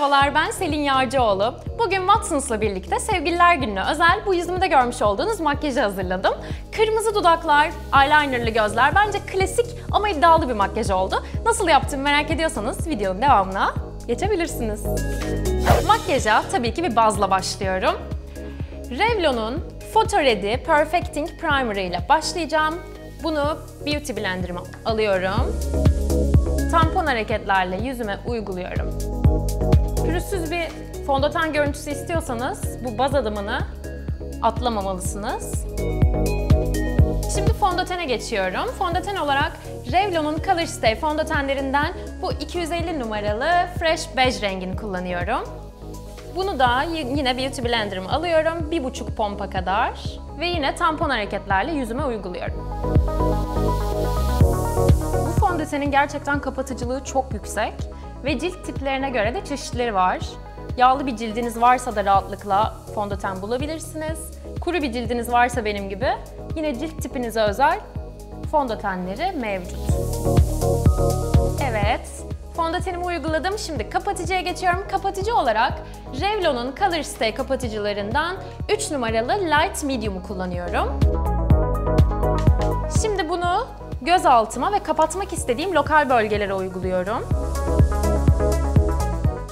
Merhabalar ben Selin Yağcıoğlu. Bugün Watsons'la birlikte Sevgililer Günü'ne özel bu yüzümde görmüş olduğunuz makyajı hazırladım. Kırmızı dudaklar, eyelinerlı gözler bence klasik ama iddialı bir makyaj oldu. Nasıl yaptığımı merak ediyorsanız videonun devamına geçebilirsiniz. Makyaja tabii ki bir bazla başlıyorum. Revlon'un Photo Ready Perfecting Primer ile başlayacağım. Bunu Beauty Blender'ıma alıyorum. Tampon hareketlerle yüzüme uyguluyorum. Pürüzsüz bir fondöten görüntüsü istiyorsanız bu baz adımını atlamamalısınız. Şimdi fondötene geçiyorum. Fondöten olarak Revlon'un Color Stay fondötenlerinden bu 250 numaralı Fresh Beige rengini kullanıyorum. Bunu da yine Beauty Blender'ımı alıyorum. Bir buçuk pompa kadar. Ve yine tampon hareketlerle yüzüme uyguluyorum. Fondötenin gerçekten kapatıcılığı çok yüksek. Ve cilt tiplerine göre de çeşitleri var. Yağlı bir cildiniz varsa da rahatlıkla fondöten bulabilirsiniz. Kuru bir cildiniz varsa benim gibi yine cilt tipinize özel fondötenleri mevcut. Evet, fondötenimi uyguladım. Şimdi kapatıcıya geçiyorum. Kapatıcı olarak Revlon'un Color Stay kapatıcılarından 3 numaralı Light Medium'u kullanıyorum. Şimdi bunu göz altıma ve kapatmak istediğim lokal bölgelere uyguluyorum.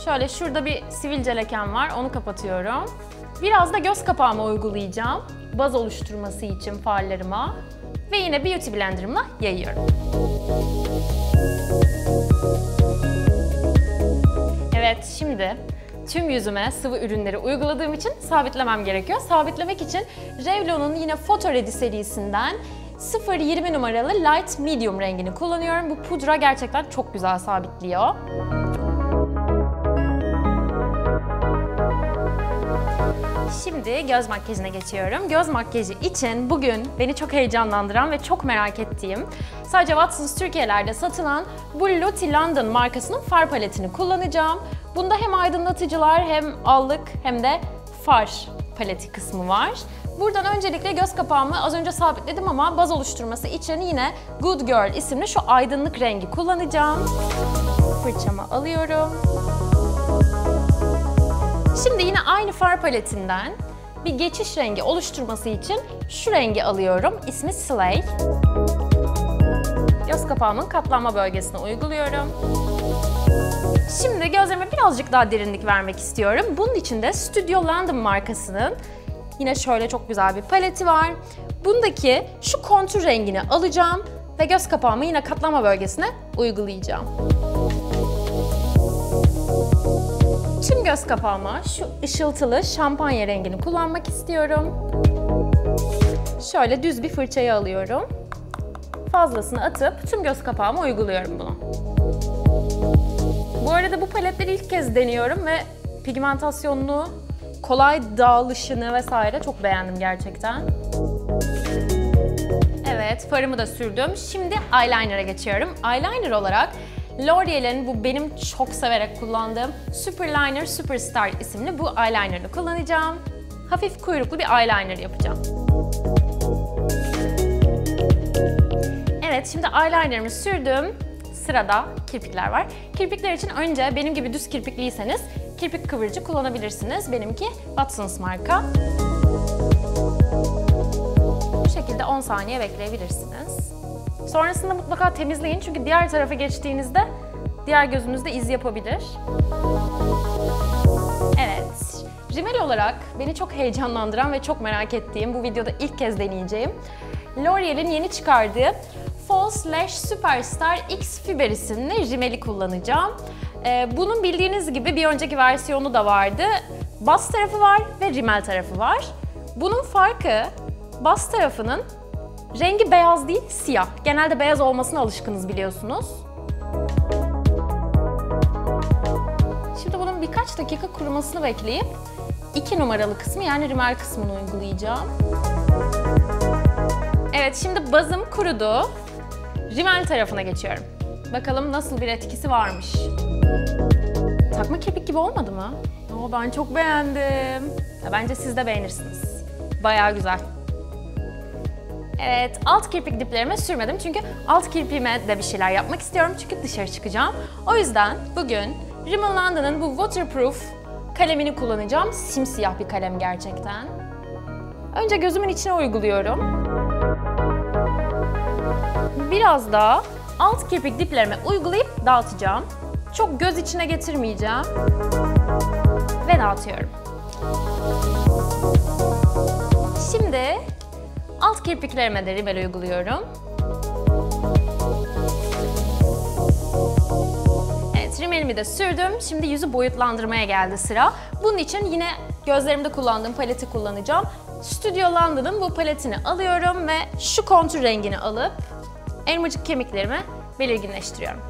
Şöyle şurada bir sivilce leken var, onu kapatıyorum. Biraz da göz kapağıma uygulayacağım. Baz oluşturması için farlarıma. Ve yine Beauty Blender'ımla yayıyorum. Evet, şimdi tüm yüzüme sıvı ürünleri uyguladığım için sabitlemem gerekiyor. Sabitlemek için Revlon'un yine Photo Ready serisinden 0.20 numaralı Light Medium rengini kullanıyorum. Bu pudra gerçekten çok güzel sabitliyor. Şimdi göz makyajına geçiyorum. Göz makyajı için bugün beni çok heyecanlandıran ve çok merak ettiğim sadece Watsons Türkiye'lerde satılan Blue Lottie London markasının far paletini kullanacağım. Bunda hem aydınlatıcılar hem allık hem de far paleti kısmı var. Buradan öncelikle göz kapağımı az önce sabitledim ama baz oluşturması için yine Good Girl isimli şu aydınlık rengi kullanacağım. Fırçamı alıyorum. Şimdi yine aynı far paletinden bir geçiş rengi oluşturması için şu rengi alıyorum. İsmi Slay. Göz kapağımın katlanma bölgesine uyguluyorum. Şimdi gözlerime birazcık daha derinlik vermek istiyorum. Bunun için de Studio London markasının yine şöyle çok güzel bir paleti var. Bundaki şu kontür rengini alacağım ve göz kapağımı yine katlama bölgesine uygulayacağım. Tüm göz kapağıma şu ışıltılı şampanya rengini kullanmak istiyorum. Şöyle düz bir fırçayı alıyorum. Fazlasını atıp tüm göz kapağıma uyguluyorum bunu. Bu arada bu paletleri ilk kez deniyorum ve pigmentasyonunu, kolay dağılışını vesaire çok beğendim gerçekten. Evet, farımı da sürdüm. Şimdi eyeliner'a geçiyorum. Eyeliner olarak L'Oreal'in bu benim çok severek kullandığım Superliner Superstar isimli bu eyeliner'ı kullanacağım. Hafif kuyruklu bir eyeliner yapacağım. Evet, şimdi eyeliner'ımı sürdüm. Sırada kirpikler var. Kirpikler için önce benim gibi düz kirpikliyseniz kirpik kıvırıcı kullanabilirsiniz. Benimki Watsons marka. Bu şekilde 10 saniye bekleyebilirsiniz. Sonrasında mutlaka temizleyin çünkü diğer tarafa geçtiğinizde diğer gözünüzde iz yapabilir. Evet, rimel olarak beni çok heyecanlandıran ve çok merak ettiğim, bu videoda ilk kez deneyeceğim L'Oreal'in yeni çıkardığı False Lash Superstar X Fiber isimli rimeli kullanacağım. Ee, bunun bildiğiniz gibi bir önceki versiyonu da vardı. Bas tarafı var ve rimel tarafı var. Bunun farkı bas tarafının rengi beyaz değil, siyah. Genelde beyaz olmasına alışkınız biliyorsunuz. Şimdi bunun birkaç dakika kurumasını bekleyip 2 numaralı kısmı yani rimel kısmını uygulayacağım. Evet şimdi bazım kurudu. Rimel tarafına geçiyorum. Bakalım nasıl bir etkisi varmış. Takma kirpik gibi olmadı mı? Oo, ben çok beğendim. Ya, bence siz de beğenirsiniz. Bayağı güzel. Evet, alt kirpik diplerime sürmedim çünkü alt kirpiğime de bir şeyler yapmak istiyorum çünkü dışarı çıkacağım. O yüzden bugün Rimmel London'ın bu waterproof kalemini kullanacağım. Simsiyah bir kalem gerçekten. Önce gözümün içine uyguluyorum. Biraz da alt kirpik diplerime uygulayıp dağıtacağım. Çok göz içine getirmeyeceğim. Ve dağıtıyorum. Şimdi alt kirpiklerime de rimel uyguluyorum. Evet, rimelimi de sürdüm. Şimdi yüzü boyutlandırmaya geldi sıra. Bunun için yine gözlerimde kullandığım paleti kullanacağım. Studio London'ın bu paletini alıyorum ve şu kontür rengini alıp elmacık kemiklerimi belirginleştiriyorum.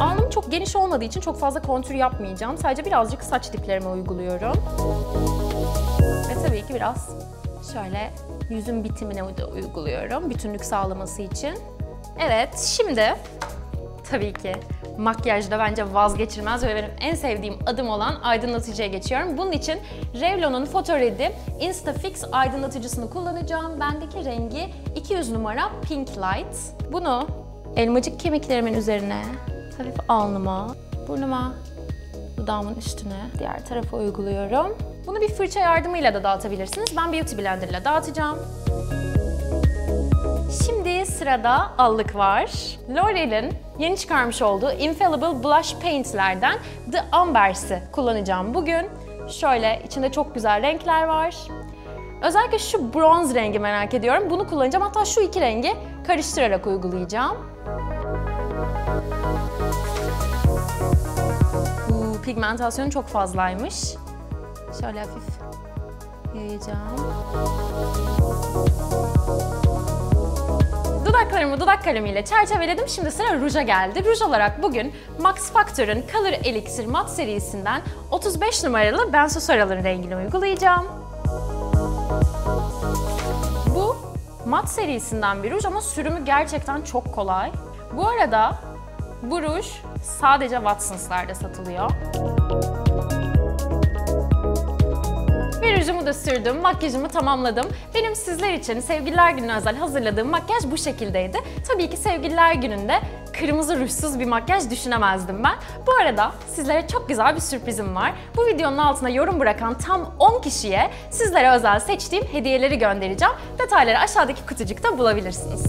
Alnım çok geniş olmadığı için çok fazla kontür yapmayacağım. Sadece birazcık saç diplerime uyguluyorum. Ve tabii ki biraz şöyle yüzün bitimine uyguluyorum. Bütünlük sağlaması için. Evet, şimdi tabii ki makyajda bence vazgeçilmez ve benim en sevdiğim adım olan aydınlatıcıya geçiyorum. Bunun için Revlon'un Photoredi Instafix aydınlatıcısını kullanacağım. Bendeki rengi 200 numara Pink Light. Bunu elmacık kemiklerimin üzerine, hafif alnıma, burnuma, dudağımın üstüne, diğer tarafa uyguluyorum. Bunu bir fırça yardımıyla da dağıtabilirsiniz. Ben Beauty Blender ile dağıtacağım. Şimdi sırada allık var. L'Oreal'in yeni çıkarmış olduğu Infallible Blush Paint'lerden The Amber'si kullanacağım bugün. Şöyle içinde çok güzel renkler var. Özellikle şu bronz rengi merak ediyorum. Bunu kullanacağım. Hatta şu iki rengi karıştırarak uygulayacağım. Bu pigmentasyonu çok fazlaymış. Şöyle hafif yayacağım. Dudaklarımı dudak kalemiyle çerçeveledim. Şimdi sıra ruja geldi. Ruj olarak bugün Max Factor'ın Color Elixir Mat serisinden 35 numaralı Bensu Soral'ın rengini uygulayacağım. Bu mat serisinden bir ruj ama sürümü gerçekten çok kolay. Bu arada bu ruj sadece Watsons'larda satılıyor. Rujumu da sürdüm, makyajımı tamamladım. Benim sizler için Sevgililer Günü'ne özel hazırladığım makyaj bu şekildeydi. Tabii ki Sevgililer Günü'nde kırmızı rujsuz bir makyaj düşünemezdim ben. Bu arada sizlere çok güzel bir sürprizim var. Bu videonun altına yorum bırakan tam 10 kişiye sizlere özel seçtiğim hediyeleri göndereceğim. Detayları aşağıdaki kutucukta bulabilirsiniz.